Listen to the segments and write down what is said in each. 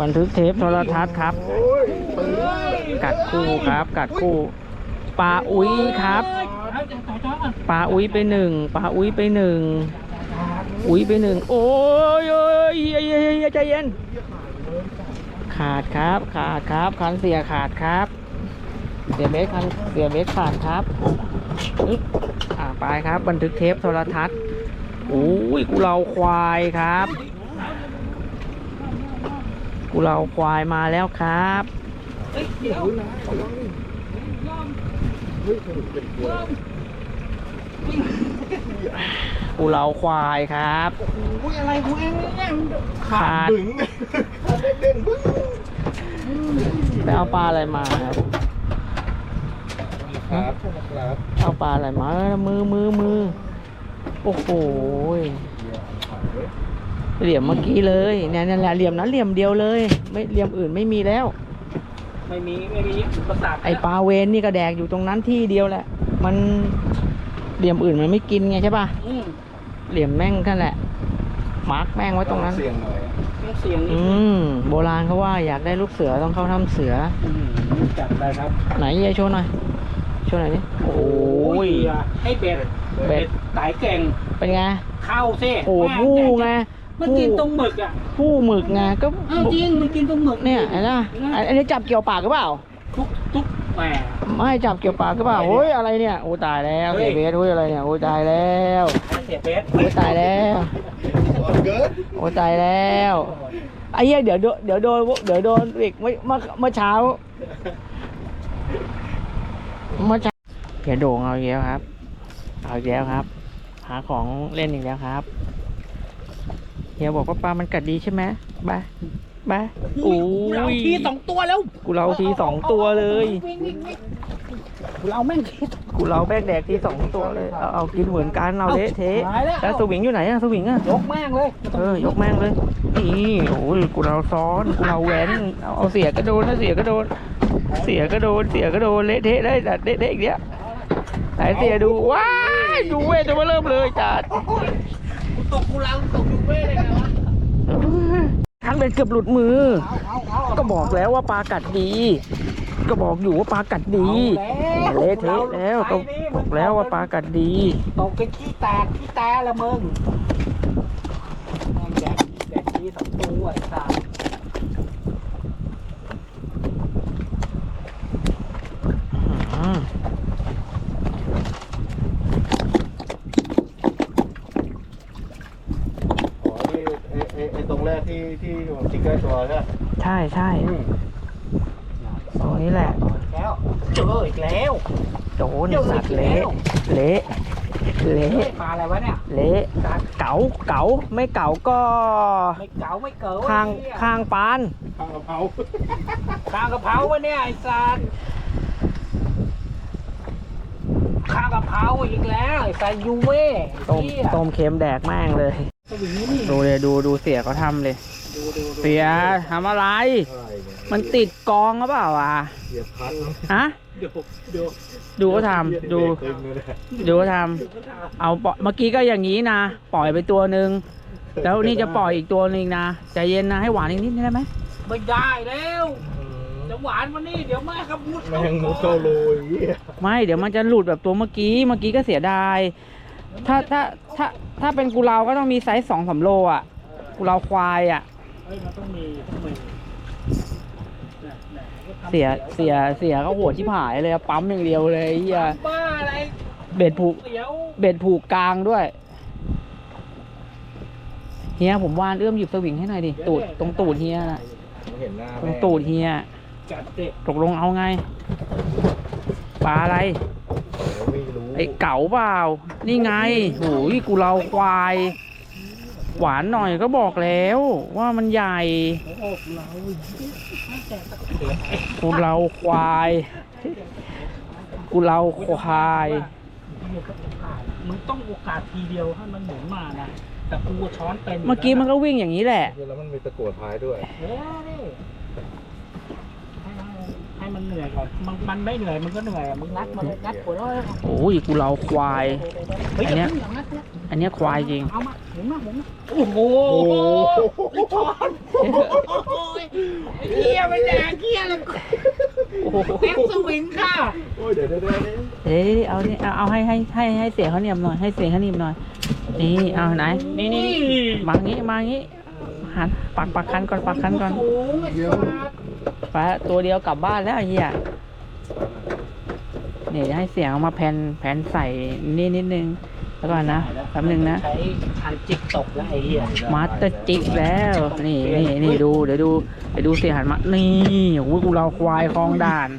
บันทึกเทปโทรทัศน์ครับ กัดคู่ครับ กัดคู่ปลาอุ้ยครับปลาอุ้ยไปหนึ่งปลาอุ้ยไปหนึ่งอุ้ยไปหนึ่งโอ้ยโอ้ยเฮ้ยเฮ้ยใจเย็น ขาดครับ ขาดครับ คันเสียขาดครับ เสียเบสคันเสียเบสขาดครับอ่าไปครับ บันทึกเทปโทรทัศน์โอ้ยกูเราควายครับ กูเราควายมาแล้วครับกูเราควายครับอุ้ยอะไรของเองเนี่ยขาดบึ้งเด้งบึ้งไปเอาปลาอะไรมาครับครับครับเอาปลาอะไรมา มือมือมือ โอ้โหย เหลี่ยมเมื่อกี้เลยเนี่ยนั่นแหละเหลี่ยมนั้นเหลี่ยมเดียวเลย ไม่เหลี่ยมอื่นไม่มีแล้ว ไม่มีไม่มีประสาทไอปลาเวนนี่ก็แดกอยู่ตรงนั้นที่เดียวแหละ มันเหลี่ยมอื่นมันไม่กินไงใช่ป่ะอืมเหลี่ยมแม่งนั่นแหละ มาร์กแม่งไว้ตรงนั้น เสียงหน่อยต้องเสียงนิดอืมโบราณเขาว่าอยากได้ลูกเสือต้องเข้าถ้ำเสือ อืมจัดไปครับไหนยายโชว์หน่อยโชว์หน่อยดิโอ้ย ให้เบ็ดเบ็ด สายเก่งเป็นไง เข้าซิโอ้แม่ผู้ไง มันกินตรงหมึกอะผู้หมึกไงก็เอ้าจริงมันกินตรงหมึกเนี่ยเห็นไหมอันอันนี้จับเกี่ยวปากหรือเปล่า ทุกทุกแหม ไม่จับเกี่ยวปากหรือเปล่าโอ้ยอะไรเนี่ยโอ้ตายแล้วเฮ้เสียย เบสโอ้ยอะไรเนี่ยโอ้ตายแล้วเสียเบ็ดโอ้ตายแล้วเกิดโอ้ตายแล้วไอ้เหี้ยเดี๋ยวโดนเดี๋ยวโดนเดี๋ยวโดนอีกเมื่อเมื่อเมื่อเช้าเมื่อเช้าเดี๋ยวโด่งเอาอีกแล้วครับเอาอีกแล้วครับ หาของเล่นอีกแล้วครับ เฮียบอกว่าปลามันกัดดีใช่ไหมบายบายโอ้เรายทีสองตัวแล้วกูเราทีสองตัวเลยวิ่งวิ่งวิ่งเราแม่งทีสองกูเราแบกแดกทีสองตัวเลยเอาเอากินเหมือนกันเราเละเทะตายแล้วแล้วสวิงอยู่ไหนอะสวิงอะยกแม่งเลยเออยกแม่งเลยนี่โอ้ยกูเราซ้อนกูเราแหวนเอาเอาเสียก็โดนนะเสียก็โดน เสียก็โดนเสียก็โดนเละเทะได้จัดเละเทะอีกเนี้ยไหนเสียดูว้ายดูเว้ยจะมาเริ่มเลยจัดกูตกกูเราตกอยู่เว้ยเลยนะ วะทันเป็นเกือบหลุดมือเอาเอาเอาก็บอกแล้วว่าปลากัดดี ก็บอกอยู่ว่าปลากัดดีเอาแล้วเละเทะแล้วก็บอกแล้วว่าปลากัดดีตกเป็นขี้แตกขี้แตกละมึงแม่งแดกแดกขี้สองตัวไอ้สัส อืม อ๋อนี่ไอ้ไอ้ไอ้ตรงแรกที่ที่ผมติ๊กเกอร์ตัวใช่ไหม ใช่ใช่ตรงนี้แหละ แล้วเจออีกแล้ว โดนสัตว์เละเละเละ เฮ้ยปลาอะไรวะเนี่ย เละเก๋าเก๋าไม่เก๋าก็ไม่เก๋าไม่เก๋าข้างไอ้เหี้ยข้างปาน ข้าวกะเพราข้างกะเพราวะเนี่ยไอ้สัสข้างกะเพราอีกแล้วไอ้สัสยูเว่ต้มเหี้ยต้มเค็มแดกแม่งเลย สวิงนี่นี่ดูเลยดูดูเสียเขาทำเลย ดูดูดูเสียทำอะไร ใช่เนี่ยมันติดกองหรือเปล่าวะ เหยียบพัดฮะดูดูดู เขาทำดูตึงเลยนะดูเขาทำเอาปล่อยเมื่อกี้ก็อย่างนี้นะ ปล่อยไปตัวหนึ่งแล้วนี่จะปล่อยอีกตัวหนึ่งนะใจเย็นนะให้หวานอีกนิดได้ไหมไม่ได้แล้วจะหวานวันนี้เดี๋ยวแม่ครับมุดแมงมุดเข้าโลยเหี้ยไม่เดี๋ยวมันจะหลุดแบบตัวเมื่อกี้เมื่อกี้ก็เสียดายถ้าถ้าถ้าถ้าเป็นกุเลาก็ต้องมีไซส์สองสามโลอะกุเลาควายอะเฮ้ยมันต้องมีต้องมีเนี่ย เนี่ยเสียเสียเสียก็โหดชิบหายเลยอะปั๊มอย่างเดียวเลยไอ้เฮียบ้าอะไรเบ็ดผูก เสียวเบ็ดผูกกลางด้วย เฮียผมวานเอื้อมหยิบสวิงให้หน่อยดิตูดตรงตูดเฮียน่ะผมเห็นหน้าตรงแม่ตูดเฮียจัดเด็กตกลงเอาไงปลาอะไรไม่รู้ไอ้เก๋าเปล่า นี่ไงโหูยกูเราควาย หวานหน่อยก็บอกแล้วว่ามันใหญ่โอ้โหเรากูเราควายกูเราควายมึงต้องโอกาสทีเดียวให้มันหมุนมานะแต่กูช้อนเป็นยู่เมื่อกี้มันก็วิ่งอย่างนี้แหละแล้วมันมีตะกั่วท้ายด้วยเฮ้ยให้มัน ให้มันเหนื่อยก่อนมันมันไม่เหนื่อยมันก็เหนื่อยอะมึงงัดมาเลยงัดหัวเราะโอ้ยกูเราควาย เฮ้ยอันเนี้ยอางัดนะอันเนี้ยควายจริง เอามาหมุนมาหมุนมาโอ้โหโอ้โหช้อนเฮียไม่แดกเฮียเลยโอ้โหเต็มสวิงค่ะโอ้ยเดี๋ยวเดี๋ยวเดี๋ยวเดี๋ยวเอ้ยเอาดิเอาเอาให้ให้ให้ให้เสียงเขาเหนียมหน่อยให้เสียงเขาเหนียมหน่อย นี่เอาไหน นี่นี่นี่มางี้มางี้หันปักปักคันก่อนปักคันก่อนโอ้ยเดี๋ยว ไปตัวเดียวกลับบ้านแล้วไอ้เฮียนี่ให้เสียงเอามาแผ่นแผ่นใส่นี่นิดนึง แล้วก่อนนะแป๊บนึงนะ ใช้คันจิกตกแล้วไอ้เฮียมาสเตอร์จิกแล้ว นี่นี่นี่ดูเดี๋ยวดูเดี๋ยวดูเสียหันมา นี่โอ้โหกูเราควายคลองด่าน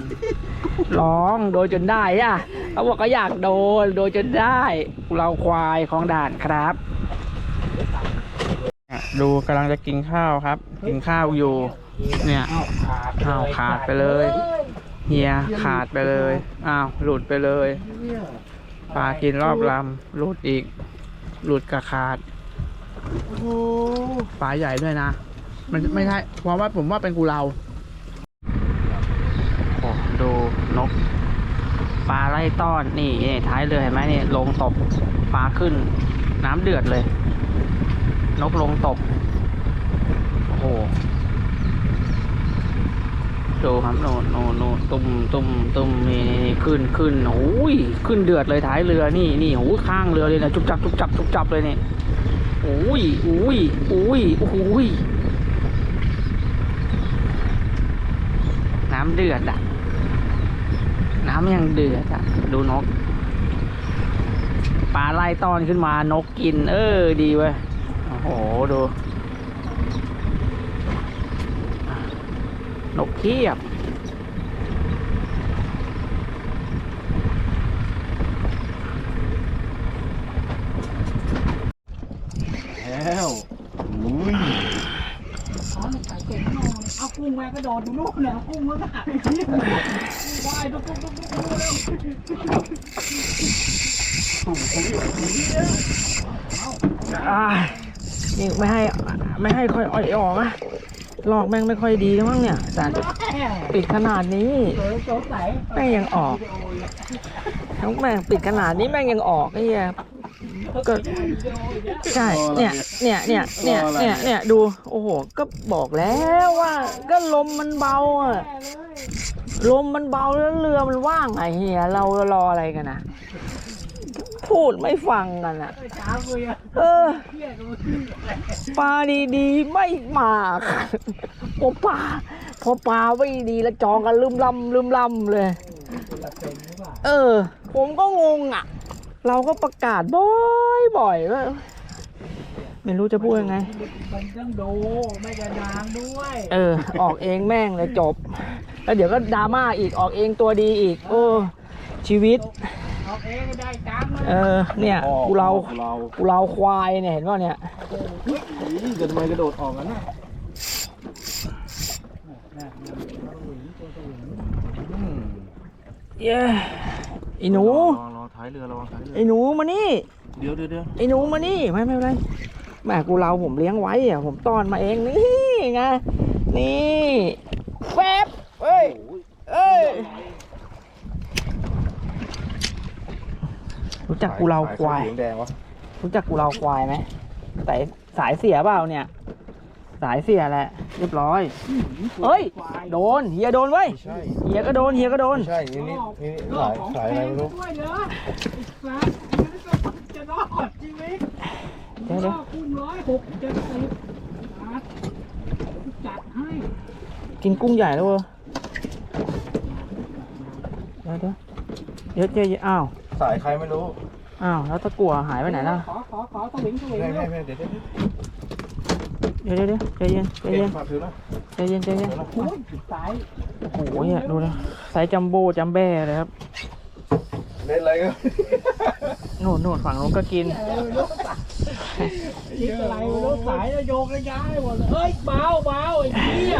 ร้องโดยจนได้อะเขาบอกก็อยากโดนโดยจนได้กูเราควายคลองด่านครับดูกำลังจะกินข้าวครับ กินข้าวอยู่ เนี่ยอ้าวขาดอ้าขาดไปเลยเฮียขาดไปเลยอ้าวหลุดไปเลยปลากินรอบลำหลุดอีก หลุดกับขาดปลาใหญ่ด้วยนะ มันไม่ใช่เพราะว่าผมว่าเป็นกูเราโอ้ดูนกปลาไล่ต้อนนี่นี่ท้ายเรือเห็นไหมนี่ลงตบปลาขึ้น น้ำเดือดเลย นกลงตบโอ้โห ดูครับโน่นโน่นโน่นตุ้มตุ้มตุ้มนี่ขึ้นขึ้นโอ้ยขึ้นเดือดเลยท้ายเรือนี่นี่โอ้ยข้างเรือเลยนะจุบจับจุบจับจุบจับเลยนี่โอ้ยโอ้ยโอ้ยโอ้ยน้ำเดือดอะ น้ำยังเดือดอะ ดูนกปลาไล่ต้อนขึ้นมานกกิน เออดีเว้ยโอ้โหดู นกเทียบ แล้วอุ้ยอ๋อมันใส่เก่งนอนเอากุ้งแม่กระโดดอยู่นู่นเนี่ยเอากุ้งแล้วน่ะว่ายตุ๊กตุ๊กตุ๊กตุ๊กตุ๊กอ่านี่ไม่ให้ไม่ให้ค่อยอ่อยออกอะ ลอกแม่งไม่ค่อยดีแล้วมั้งเนี่ยแต่ปิดขนาดนี้แม่งยังออกทั้งแม่งปิดขนาดนี้แม่งยังออกไอ้เหี้ยก็ใช่เนี่ยเนี่ยเนี่ยเนี่ยเนี่ยเนี่ยดูโอ้โหก็บอกแล้วว่า ก็ลมมันเบาอะลมมันเบาแล้วเรือมันว่างไอ้เหี้ยเรารออะไรกันนะ พูดไม่ฟังกันอะเช้าคุยอะเออเครียดกันมาขึ้นปลาดีๆไม่มาค่ะพอปลาพอปลาไม่ดีแล้วจองกันลืมลำลืมลำเลย เออ ผมก็งงอะ เราก็ประกาศบ่อยบ่อยๆว่าไม่รู้จะพูดยังไง มันต้องดูไม่จะดางด้วย เออ ออกเองแม่งเลยจบ แล้วเดี๋ยวก็ดราม่าอีกออกเองตัวดีอีก โอ้ชีวิต เอาเองก็ได้ตังค์มาเออเนี่ยกูเราเรากูเราควายเนี่ยเห็นป่ะเนี่ยนี่จะทำไมกระโดดออกกันน่ะอืมเย้ไอ้หนูรอรอท้ายเรือระวังท้ายเรือไอ้หนูมานี่เดี๋ยวเดี๋ยวเดี๋ยวไอ้หนูมานี่ไม่ไม่เป็นไรแม่กูเราผมเลี้ยงไว้อะผมต้อนมาเองนี่ไงนี่แฟบเอ้ยเอ้ย รู้จักกูเราควายสีแดงวะรู้จักกูเราควายไหมสายสายเสียเปล่าเนี่ย สายเสียแหละ เรียบร้อยเอ้ย โดนเฮียโดนเว้ย ไม่ใช่เฮียก็โดนเฮียก็โดน ไม่ใช่นี่นี่นี่สายสายอะไรไม่รู้ด้วยเด้อไอ้สัสจะรอดชีวิตเดี๋ยวเดี๋ยวคุ้มร้อยหกเจ็ดสิบจัดให้กินกุ้งใหญ่แล้วเว้ยเดี๋ยวเดี๋ยวเดี๋ยวเดี๋ยวอ้าว สายใครไม่รู้อ้าวแล้วตะกั่วหายไปไหนล่ะขอขอขอสวิงสวิงไม่เร็ไม่วไม่เดี๋ยวเดี๋ยวเดี๋ยวเดี๋ยวเดี๋ยวเดี๋ยวใจเย็นใจเก็เย็บนฝากถือนะใจเย็นใจเย็นโอ้ยสายโอ้โหเนี่ยดูนะไซส์จัมโบ้จัมแบ้เลยครับเล่นอะไรก็โน่นโน่นฝั่งนู้นก็กินเออรถสายยิงอะไรรถสายจะโยกระย้ายหมดเลยเฮ้ยเบาเบาไอ้เหี้ย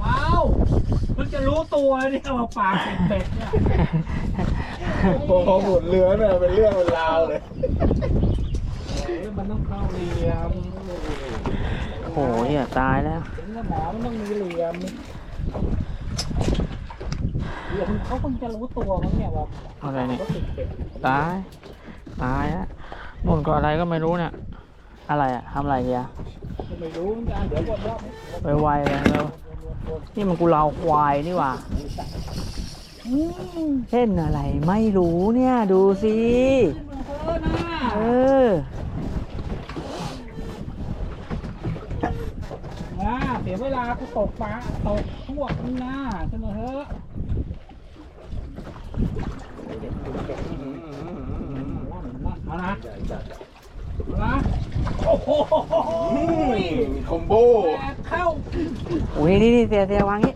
เบาเพิ่งจะรู้ตัวเนี่ยว่าปากเป็นเป็ดเนี่ย พอหมุนเรือเนี่ยเป็นเรื่องเป็นราวเลยแล้วมันต้องเข้าเหลี่ยมโอ้โหเนี่ยตายแล้วถึงสมองมันต้องมีเหลี่ยมเหลี่ยมเขาคงจะรู้ตัวมั้งเนี่ยว่าอะไรเนี่ยรถติดเป็ดตายตายแล้วนู่นก็อะไรก็ไม่รู้เนี่ย อะไรอะทำอะไรเฮียไม่รู้เหมือนกันเดี๋ยววนรอบไวๆเลยแล้วนี่มันกูเราควายนี่หว่า เล่นอะไรไม่รู้เนี่ยดูสิเออนะเออนะเสียเวลากูตกปลาตกพวกนี่นะเสนอเถอะมานะมานะโอ้โหคอมโบแตกเข้าอุ้ยนี่นี่เสียเสียวางนี้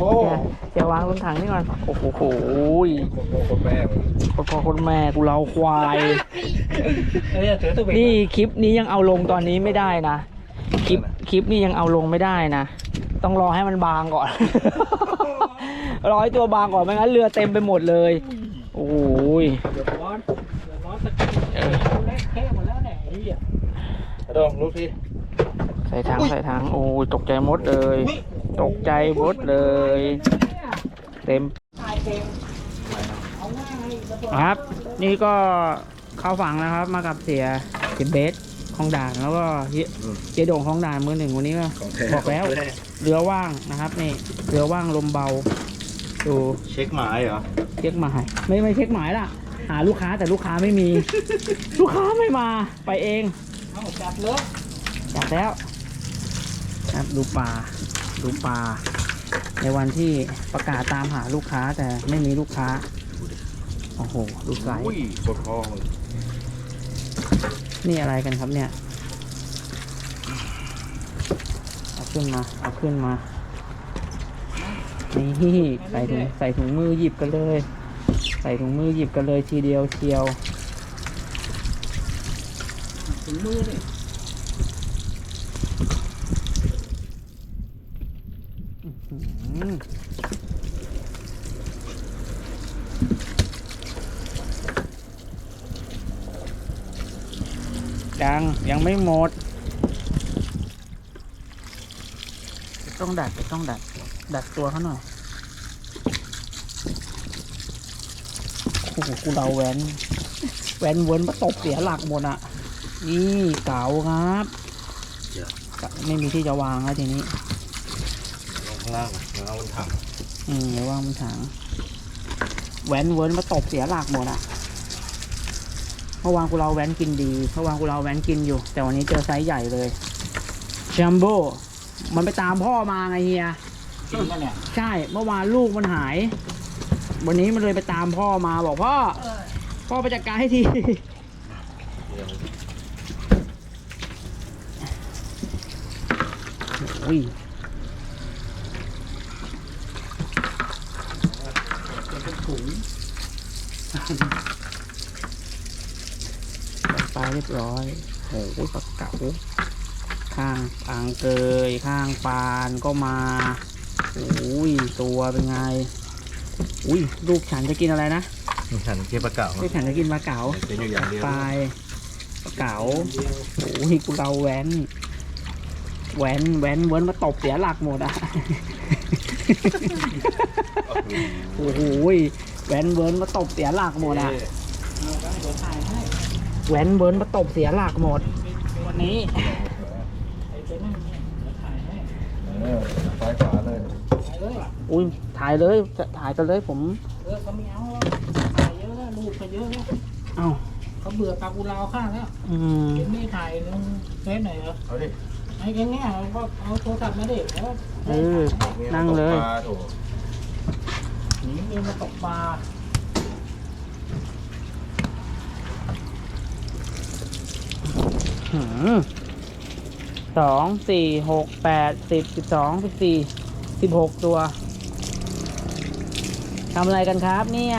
โอ้เสียเสียวางบนถังนี่ก่อน โอ้โหโหยคนแม่คนพ่อคนแม่กูเราควายเออเสือตัวเวนี่คลิปนี้ยังเอาลงตอนนี้ไม่ได้นะ คลิปคลิปนี้ยังเอาลงไม่ได้นะ ต้องรอให้มันบางก่อน รอให้ตัวบางก่อนไม่งั้นเรือเต็มไปหมดเลย โอ้ยเดือดร้อนเดือดร้อนตะกี้เละเทะหมดแล้วเนี่ยไอ้เหี้ยดองลูกพี่ใส่ถังใส่ถังโอ้ยตกใจหมดเลย ตกใจหมดเลยเนี่ยเต็มถ่ายเก่งเอาง่ายระเบิดครับ นี่ก็เข้าฝั่งแล้วครับ มากับเสียเสียเบสของด่านแล้วก็เฮียเจโด่งของด่านมือหนึ่งวันนี้ก็ของแท้บอกแล้วเรือว่างนะครับ นี่เรือว่างลมเบาดูเช็คหมายเหรอเช็คหมายไม่ไม่เช็คหมายล่ะ หาลูกค้าแต่ลูกค้าไม่มี ลูกค้าไม่มาไปเองเอาจับเลยจับแล้วครับดูปลา ดูปลาในวันที่ประกาศตามหาลูกค้าแต่ไม่มีลูกค้า โอ้โหดูไซส์อุ้ยโคตรพองนี่อะไรกันครับเนี่ย เอาขึ้นมา เอาขึ้นมา นี่ใส่ถุงใส่ถุงมือหยิบกันเลย ใส่ถุงมือหยิบกันเลยทีเดียวเชียวถึงมือนี่อืมยังยัง ไม่หมด ต้องดัดต้องดัด ดัดตัวเขาหน่อยโอ้โหกูเดาแหวนแหวนเวินมาตกเสียหลักหมดอะ นี่เก๋าครับไม่มีที่จะวางแล้วทีนี้ลงข้างล่างเอาบนถังอืมเดี๋ยวว่างมันถังแหวนเวิร์นมาตบเสียหลักหมดอะเมื่อวานกูเราแหวนกินดีเมื่อวานกูเราแหวนกินอยู่ แต่วันนี้เจอไซส์ใหญ่เลยจัมโบ้มันไปตามพ่อมาไงเฮียจริงปะเนี่ยใช่เมื่อวานลูกมันหาย วันนี้มันเลยไปตามพ่อมาบอกพ่อ พ่อไปจัดการให้ทีอุ้ย เป็นถุง ปลาเรียบร้อยโอ้โหปลาเก๋าข้างอ่างเกยข้างปานก็มาอุ้ยตัวเป็นไง อุ้ยลูกฉันจะกินอะไรนะฉันเก็บปลาเก่าลูกฉันจะกินปลาเก๋าเป็นอยู่อย่างเดียวปลายปลาเก๋าโอ้ยกูเราแหวนแหวนแหวนเวิร์นมาตบเสียหลักหมดอะโอ้โหแหวนเวิร์นมาตบเสียหลักหมดอะ เอาไว้เดี๋ยวถ่ายให้แหวนเวิร์นมาตบเสียหลักหมด วันนี้ไอ้เป็นนั่นเนี่ยเดี๋ยวถ่ายให้เออซ้ายขวาเลยถ่ายเลยอุ้ยถ่ายเลยถ่ายกันเลยผม เออเขาไม่เอาแล้วถ่ายเยอะแล้วลูกเขาเยอะแล้วเอ้าเขาเบื่อปลากุลาวข้างแล้วอืมเห็นไม่ถ่ายลงเฟซหน่อยเหรอเอาดิไอ้แกเนี่ยเราก็เอาโทรศัพท์มาดิแล้วเออนั่งเลยตกปลาโถหนีเองมาตกปลา หืม สองสี่หกแปดสิบสิบสองสิบสี่สิบหกตัวทำอะไรกันครับเนี่ย